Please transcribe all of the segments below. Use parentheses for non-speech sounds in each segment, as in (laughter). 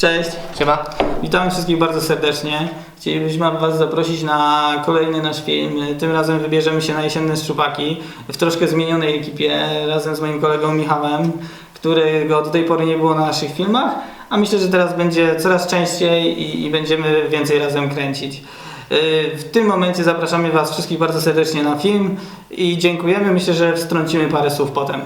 Cześć, Siema. witamy wszystkich bardzo serdecznie. Chcielibyśmy Was zaprosić na kolejny nasz film. Tym razem wybierzemy się na jesienne szczupaki w troszkę zmienionej ekipie razem z moim kolegą Michałem, którego do tej pory nie było na naszych filmach, a myślę, że teraz będzie coraz częściej i, i będziemy więcej razem kręcić. Yy, W tym momencie zapraszamy Was wszystkich bardzo serdecznie na film i dziękujemy. Myślę, że wstrącimy parę słów potem.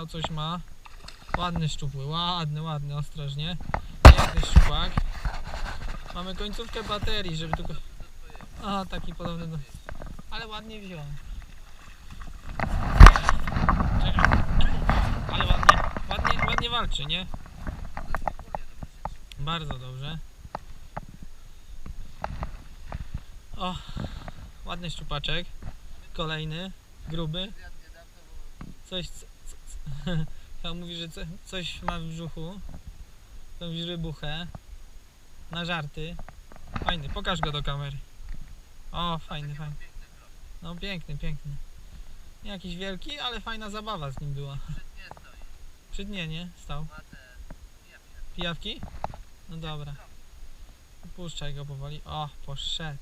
Michał coś ma. Ładny szczupły, ładny, ładny, ostrożnie. Piękny szczupak. Mamy końcówkę baterii, żeby tylko... A, taki podobny do... Ale ładnie wziął. Czekaj. Ale ładnie, ładnie, ładnie walczy, nie? Bardzo dobrze. O, ładny szczupaczek. Kolejny, gruby. Coś, (laughs) Michał mówi, że co, coś ma w brzuchu. Tą wybuchę. Na żarty. Fajny, pokaż go do kamery. O, fajny, fajny. No piękny, piękny. Nie jakiś wielki, ale fajna zabawa z nim była. Przy dnie, nie? Stał. Pijawki? No dobra. Puszczaj go powoli. O, poszedł.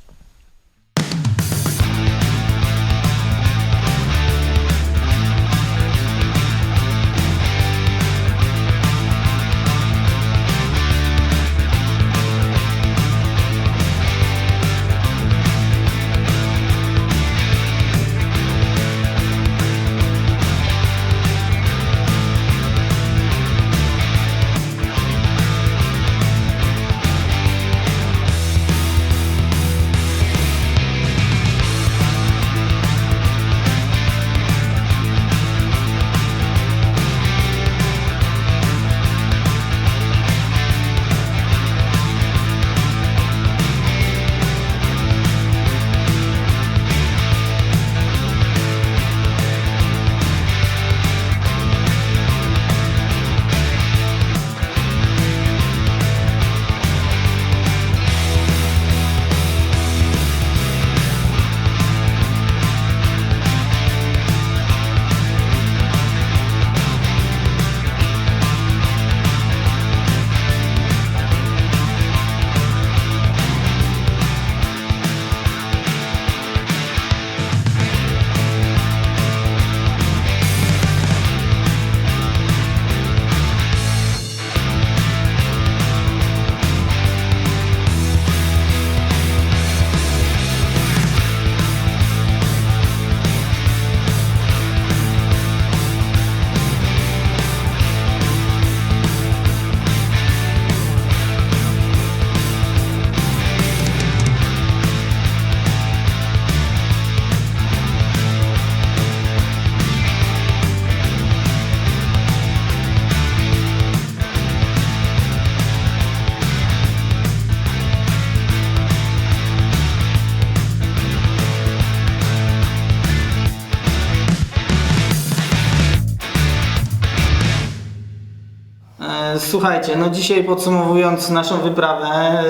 Słuchajcie, no dzisiaj podsumowując naszą wyprawę, e,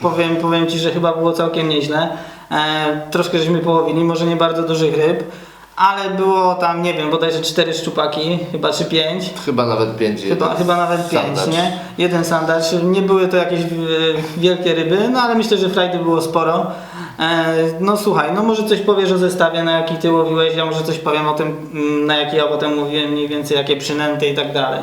powiem, powiem Ci, że chyba było całkiem nieźle. E, Troszkę żeśmy połowili, może nie bardzo dużych ryb, ale było tam, nie wiem, bodajże cztery szczupaki, chyba czy pięć. Chyba nawet pięć. Chyba, chyba nawet pięć, sandacz. nie? Jeden sandacz. Nie były to jakieś e, wielkie ryby, no ale myślę, że frajdy było sporo. No słuchaj, no może coś powiesz o zestawie, na jaki ty łowiłeś, ja może coś powiem o tym, mm, na jaki ja potem mówiłem, mniej więcej jakie przynęty i tak dalej.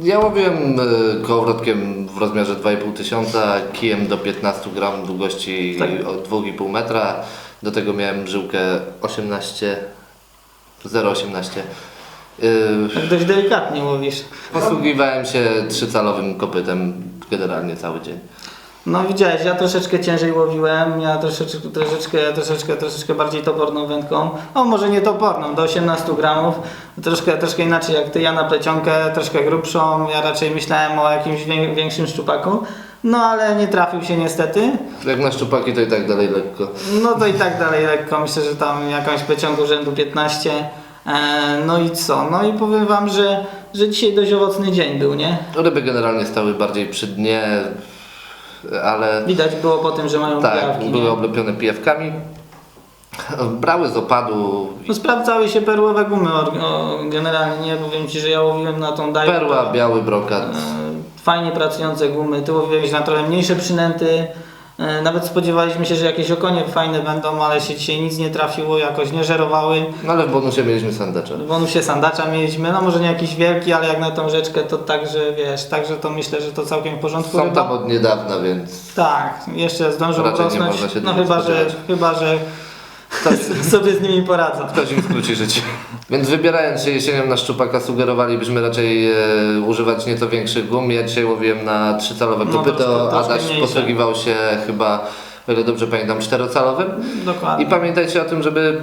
Ja łowiłem y, kołowrotkiem w rozmiarze 2,5 tysiąca, kijem do 15 gram długości Tak. od 2,5 metra. Do tego miałem żyłkę 18, 0,18. Y, Tak dość delikatnie łowisz. Posługiwałem się trzycalowym kopytem generalnie cały dzień. No widziałeś, ja troszeczkę ciężej łowiłem, ja troszeczkę, troszeczkę, troszeczkę, troszeczkę bardziej toporną wędką. O, może nie toporną, do 18 gramów. Troszkę, troszkę inaczej jak ty, ja na plecionkę, troszkę grubszą. Ja raczej myślałem o jakimś wię- większym szczupaku. No ale nie trafił się niestety. Jak na szczupaki to i tak dalej lekko. No to i tak dalej lekko, myślę, że tam jakąś plecionką rzędu 15. E, no i co? No i powiem wam, że, że dzisiaj dość owocny dzień był, nie? Ryby generalnie stały bardziej przy dnie, ale Widać było po tym, że mają tak, pijawki, były nie? oblepione pijawkami. Brały z opadu No sprawdzały się perłowe gumy generalnie, nie powiem Ci, że ja łowiłem na tą dajkę. perła, biały brokat. E, Fajnie pracujące gumy, Ty łowiłeś na trochę mniejsze przynęty. E, Nawet spodziewaliśmy się, że jakieś okonie fajne będą, ale się dzisiaj nic nie trafiło, jakoś nie żerowały. No ale w bonusie mieliśmy sandacze. W bonusie sandacza mieliśmy, no może nie jakiś wielki, ale jak na tą rzeczkę to także, wiesz, także to myślę, że to całkiem w porządku. Są tam od niedawna, więc Tak, jeszcze zdążą Raczej nie rosnąć, można się no chyba, że, chyba, że ktoś, sobie z nimi poradzą. ktoś im skróci życie. Więc wybierając się jesienią na szczupaka sugerowalibyśmy raczej e, używać nieco większych gum. Ja dzisiaj łowiłem na 3-calowe No, kopyto, troszkę- troszkę Adaś mniejsze. posługiwał się chyba, o ile dobrze pamiętam, 4-calowym. Dokładnie. I pamiętajcie o tym, żeby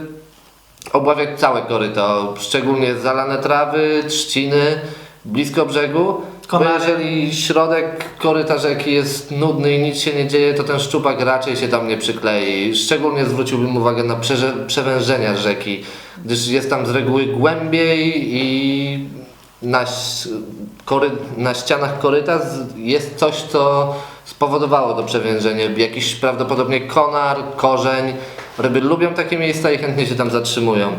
obławiać całe koryto, szczególnie zalane trawy, trzciny, blisko brzegu. Bo jeżeli środek koryta rzeki jest nudny i nic się nie dzieje, to ten szczupak raczej się tam nie przyklei. Szczególnie zwróciłbym uwagę na przeże- przewężenia rzeki, gdyż jest tam z reguły głębiej i na, ś- kory, na ścianach koryta z- jest coś, co spowodowało to przewężenie. Jakiś prawdopodobnie konar, korzeń. Ryby lubią takie miejsca i chętnie się tam zatrzymują.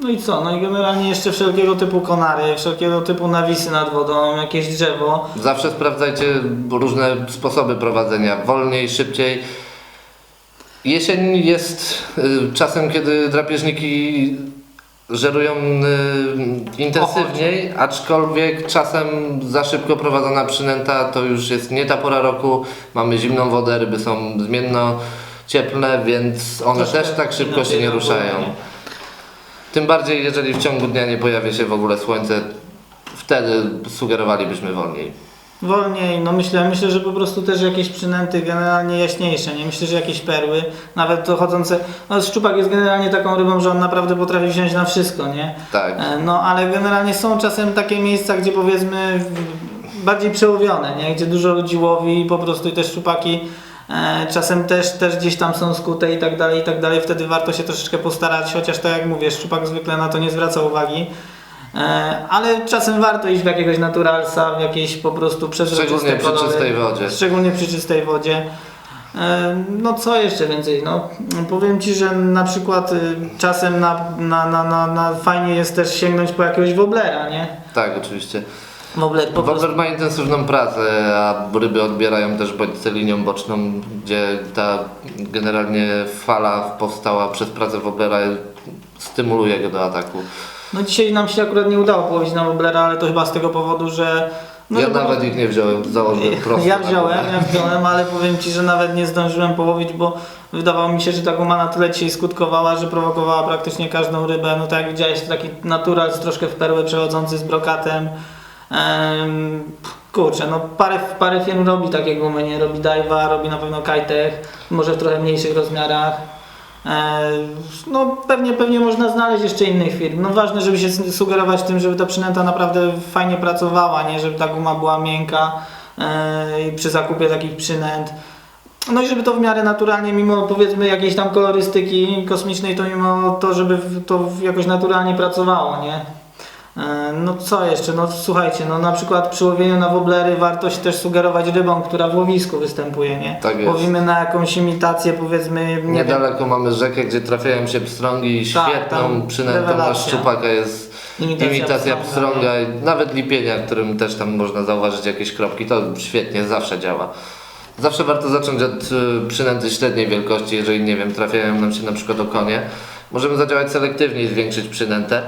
No i co? No i generalnie jeszcze wszelkiego typu konary, wszelkiego typu nawisy nad wodą, jakieś drzewo. Zawsze sprawdzajcie różne sposoby prowadzenia, wolniej, szybciej. Jesień jest y, czasem, kiedy drapieżniki żerują y, intensywniej, aczkolwiek czasem za szybko prowadzona przynęta to już jest nie ta pora roku, mamy zimną wodę, ryby są zmienno cieplne, więc one Troszkę też tak szybko się inaczej nie reagują, ruszają. nie? Tym bardziej, jeżeli w ciągu dnia nie pojawia się w ogóle słońce, wtedy sugerowalibyśmy wolniej. Wolniej, no myślę, myślę, że po prostu też jakieś przynęty generalnie jaśniejsze, nie? Myślę, że jakieś perły, nawet dochodzące, no szczupak jest generalnie taką rybą, że on naprawdę potrafi wziąć na wszystko, nie? Tak. E, No ale generalnie są czasem takie miejsca, gdzie powiedzmy bardziej przełowione, nie? Gdzie dużo ludzi łowi i po prostu i te szczupaki czasem też, też gdzieś tam są skute i tak dalej, i tak dalej. Wtedy warto się troszeczkę postarać, chociaż tak jak mówię, szczupak zwykle na to nie zwraca uwagi. E, ale czasem warto iść w jakiegoś naturalsa, w jakieś po prostu przezroczyste Szczególnie przy czystej wodzie. Szczególnie przy czystej wodzie. E, No co jeszcze więcej? No, powiem Ci, że na przykład y, czasem na, na, na, na, na fajnie jest też sięgnąć po jakiegoś woblera, nie? Tak, oczywiście. Wobler po prostu. Ma intensywną pracę, a ryby odbierają też bodźce linią boczną, gdzie ta generalnie fala powstała przez pracę woblera stymuluje go do ataku. No dzisiaj nam się akurat nie udało połowić na woblera, ale to chyba z tego powodu, że... No, ja nawet ich nie wziąłem, założyłem prosto. Ja wziąłem, ja wziąłem, ale powiem Ci, że nawet nie zdążyłem połowić, bo wydawało mi się, że ta guma na tyle dzisiaj skutkowała, że prowokowała praktycznie każdą rybę. No tak jak widziałeś, to taki natural, troszkę w perłę przechodzący z brokatem. Kurczę, no parę, parę firm robi takie gumy, nie? Robi Daiwa, robi na pewno Kitech, może w trochę mniejszych rozmiarach. No pewnie, pewnie można znaleźć jeszcze innych firm. No ważne, żeby się sugerować tym, żeby ta przynęta naprawdę fajnie pracowała, nie? Żeby ta guma była miękka e, przy zakupie takich przynęt. No i żeby to w miarę naturalnie, mimo powiedzmy jakiejś tam kolorystyki kosmicznej, to mimo to, żeby to jakoś naturalnie pracowało, nie? E, No co jeszcze? No słuchajcie, no na przykład przy łowieniu na woblery warto się też sugerować rybą, która w łowisku występuje, nie? Tak jest. Łowimy na jakąś imitację powiedzmy, nie Niedaleko mamy rzekę, gdzie trafiają się pstrągi i Tak, świetną tam przynętą na rewelacja. szczupaka jest Imitacja imitacja pstrąga, pstrąga, i nawet lipienia, którym też tam można zauważyć jakieś kropki. To świetnie, zawsze działa. Zawsze warto zacząć od y, przynęty średniej wielkości, jeżeli nie wiem, trafiają nam się na przykład okonie. Możemy zadziałać selektywnie i zwiększyć przynętę.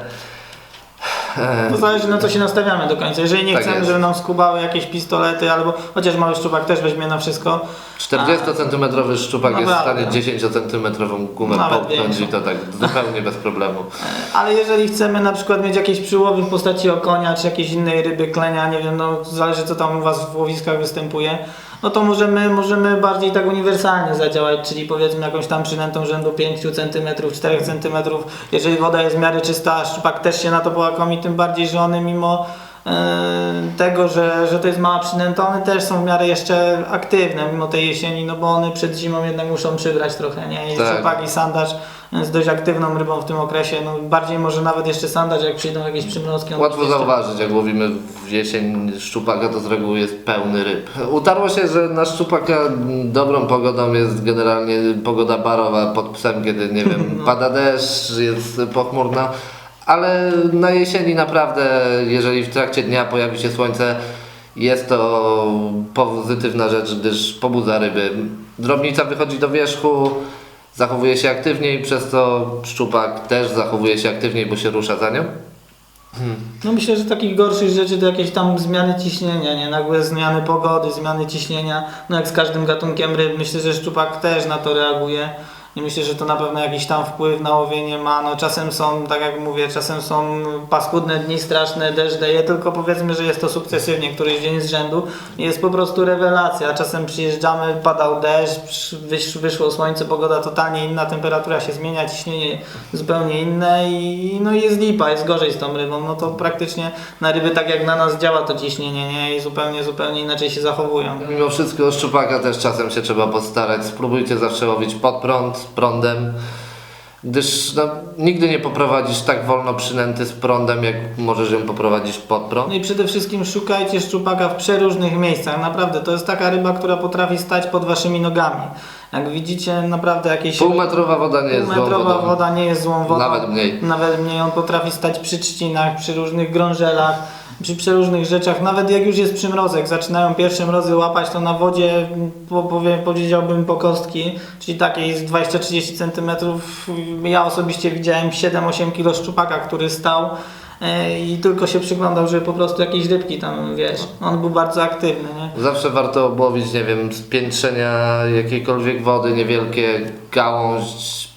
To zależy na co się nastawiamy do końca. Jeżeli nie Tak chcemy, jest. żeby nam skubały jakieś pistolety, albo chociaż mały szczupak też weźmie na wszystko, 40 cm szczupak jest w stanie 10 cm gumę Nawet połknąć większą. i to tak zupełnie bez problemu. (laughs) ale jeżeli chcemy na przykład mieć jakieś przyłowy w postaci okonia, czy jakiejś innej ryby, klenia, nie wiem, no zależy co tam u Was w łowiskach występuje, no to możemy, możemy bardziej tak uniwersalnie zadziałać, czyli powiedzmy jakąś tam przynętą rzędu 5 cm, 4 cm. Jeżeli woda jest w miarę czysta, a szczupak też się na to połakomi, tym bardziej, że one mimo e, tego, że, że to jest mała przynęta, one też są w miarę jeszcze aktywne mimo tej jesieni, no bo one przed zimą jednak muszą przybrać trochę, nie? I Tak. i sandacz jest dość aktywną rybą w tym okresie, no bardziej może nawet jeszcze sandacz, jak przyjdą jakieś przymrozki. on Łatwo zauważyć, jak łowimy w jesień szczupaka, to z reguły jest pełny ryb. Utarło się, że na szczupaka dobrą pogodą jest generalnie pogoda barowa pod psem, kiedy nie wiem, (laughs) No. pada deszcz, jest pochmurno, ale na jesieni naprawdę, jeżeli w trakcie dnia pojawi się słońce, jest to pozytywna rzecz, gdyż pobudza ryby. Drobnica wychodzi do wierzchu, zachowuje się aktywniej, przez co szczupak też zachowuje się aktywniej, bo się rusza za nią. No myślę, że takich gorszych rzeczy to jakieś tam zmiany ciśnienia, nie? Nagłe zmiany pogody, zmiany ciśnienia. No jak z każdym gatunkiem ryb, myślę, że szczupak też na to reaguje. I myślę, że to na pewno jakiś tam wpływ na łowienie ma. No czasem są, tak jak mówię, czasem są paskudne dni, straszne, deszcz daje, tylko powiedzmy, że jest to sukcesywnie, któryś dzień z rzędu. Jest po prostu rewelacja. Czasem przyjeżdżamy, padał deszcz, wysz, wyszło słońce, pogoda totalnie inna, temperatura się zmienia, ciśnienie zupełnie inne i no jest lipa, jest gorzej z tą rybą. No to praktycznie na ryby tak jak na nas działa to ciśnienie, nie? I zupełnie, zupełnie inaczej się zachowują. Mimo wszystko szczupaka też czasem się trzeba postarać. Spróbujcie zawsze łowić pod prąd, prądem, gdyż no, nigdy nie poprowadzisz tak wolno przynęty z prądem, jak możesz ją poprowadzić pod prąd. No i przede wszystkim szukajcie szczupaka w przeróżnych miejscach. Naprawdę, to jest taka ryba, która potrafi stać pod waszymi nogami. Jak widzicie, naprawdę jakieś... Półmetrowa woda nie jest złą Półmetrowa wodą. woda nie jest złą wodą. Nawet mniej. Nawet mniej. On potrafi stać przy trzcinach, przy różnych grążelach, przy przeróżnych rzeczach. Nawet jak już jest przymrozek, zaczynają pierwsze mrozy łapać, to na wodzie po, powie, powiedziałbym po kostki, czyli takiej z 20-30 cm. Ja osobiście widziałem 7-8 kg szczupaka, który stał e, i tylko się przyglądał, żeby po prostu jakieś rybki tam, wiesz, on był bardzo aktywny, nie? Zawsze warto obłowić, nie wiem, z piętrzenia jakiejkolwiek wody, niewielkie, gałąź,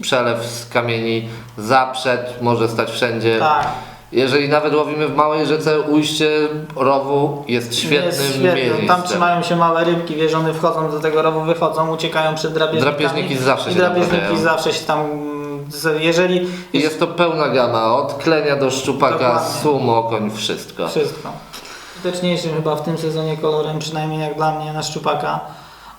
przelew z kamieni, zaprzed, może stać wszędzie. Tak. Jeżeli nawet łowimy w małej rzece, ujście rowu jest świetnym jest miejscem. Tam trzymają się małe rybki, wiesz, one wchodzą do tego rowu, wychodzą, uciekają przed drapieżnikami. Drapieżniki zawsze się tam drapieżniki pojawiają. zawsze się tam, jeżeli jest to pełna gama, od klenia do szczupaka, Dokładnie. sum, okoń, wszystko. wszystko. Skuteczniejszym chyba w tym sezonie kolorem, przynajmniej jak dla mnie na szczupaka,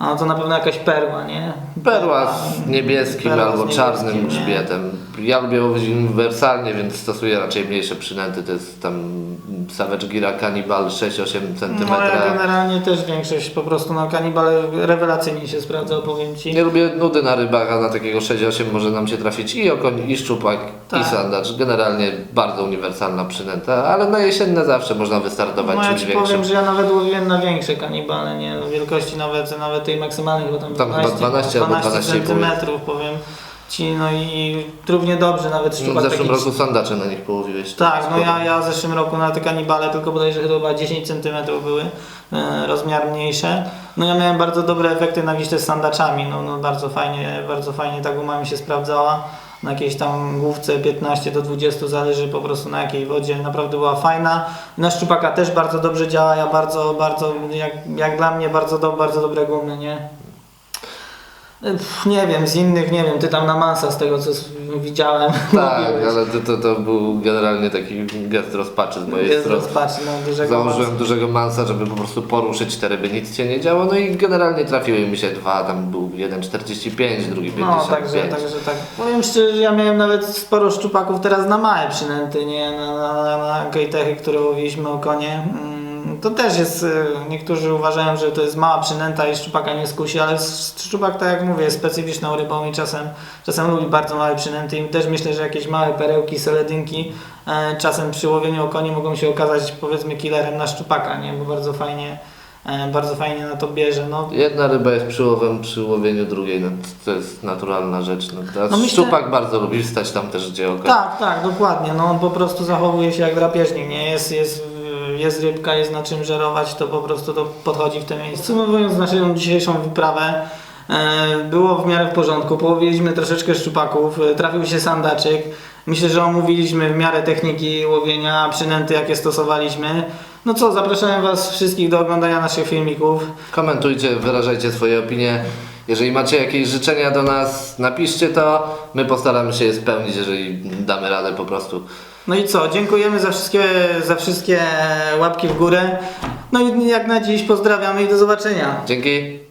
a no to na pewno jakaś perła, nie? Perła z niebieskim Perła z albo niebieskim, czarnym grzbietem. Ja lubię łowić uniwersalnie, więc stosuję raczej mniejsze przynęty. To jest tam Savage Gira Cannibal 6-8 cm. No ja generalnie też większość po prostu na kanibale rewelacyjnie się sprawdza, powiem Ci. Nie lubię nudy na rybach, a na takiego 6-8 może nam się trafić i okoń, i szczupak, i Tak. sandacz. Generalnie bardzo uniwersalna przynęta, ale na jesienne zawsze można wystartować No ja Ci większym. powiem, że ja nawet łowiłem na większe kanibale, nie? No, Wielkości nawet, nawet tej maksymalnej, bo tam, Tam chyba 12 albo 12,5 centymetrów, powiem Ci, no i równie dobrze nawet No, szczupak w zeszłym taki roku sandacze na nich połowiłeś. Tak, no ja, ja w zeszłym roku na te kanibale tylko bodajże chyba 10 cm były, e, rozmiar mniejsze. No ja miałem bardzo dobre efekty na wiśle z sandaczami, no, no bardzo fajnie, bardzo fajnie ta guma mi się sprawdzała. Na jakiejś tam główce 15 do 20 zależy po prostu na jakiej wodzie, naprawdę była fajna. Na szczupaka też bardzo dobrze działa, ja bardzo, bardzo, jak, jak dla mnie bardzo, do, bardzo dobre gumy, nie? Nie wiem, z innych, nie wiem, ty tam na masa z tego co widziałem. (laughs) Tak, mówiłeś. ale to, to, to był generalnie taki gest rozpaczy z mojej Jest strony. rozpaczy, no, dużego Założyłem dużego mansa, żeby po prostu poruszyć te ryby, nic się nie działo, no i generalnie trafiły mi się dwa, tam był jeden 45, drugi 55. No, także, także tak. Powiem szczerze, ja miałem nawet sporo szczupaków teraz na małe przynęty, nie? Na, na, na, na które łowiliśmy o konie. To też jest, y, niektórzy uważają, że to jest mała przynęta i szczupaka nie skusi, ale szczupak, tak jak mówię, jest specyficzną rybą i czasem, czasem lubi bardzo małe przynęty i też myślę, że jakieś małe perełki, seledynki e, czasem przy łowieniu o konie mogą się okazać powiedzmy killerem na szczupaka, nie? Bo bardzo fajnie, e, bardzo fajnie na to bierze. No, Jedna ryba jest przyłowem przy łowieniu drugiej, no, to jest naturalna rzecz. No, No myślę- szczupak bardzo lubi wstać tam też, gdzie oka. Tak, tak, dokładnie. No on po prostu zachowuje się jak drapieżnik, nie? Jest, jest, jest rybka, jest na czym żerować, to po prostu to podchodzi w te miejsce. Podsumowując naszą dzisiejszą wyprawę, e, było w miarę w porządku. Połowiliśmy troszeczkę szczupaków, e, trafił się sandaczek. Myślę, że omówiliśmy w miarę techniki łowienia, przynęty jakie stosowaliśmy. No co, zapraszam Was wszystkich do oglądania naszych filmików. Komentujcie, wyrażajcie swoje opinie. Jeżeli macie jakieś życzenia do nas, napiszcie to. My postaramy się je spełnić, jeżeli damy radę po prostu. No i co, dziękujemy za wszystkie, za wszystkie łapki w górę. No i jak na dziś pozdrawiamy i do zobaczenia. Dzięki.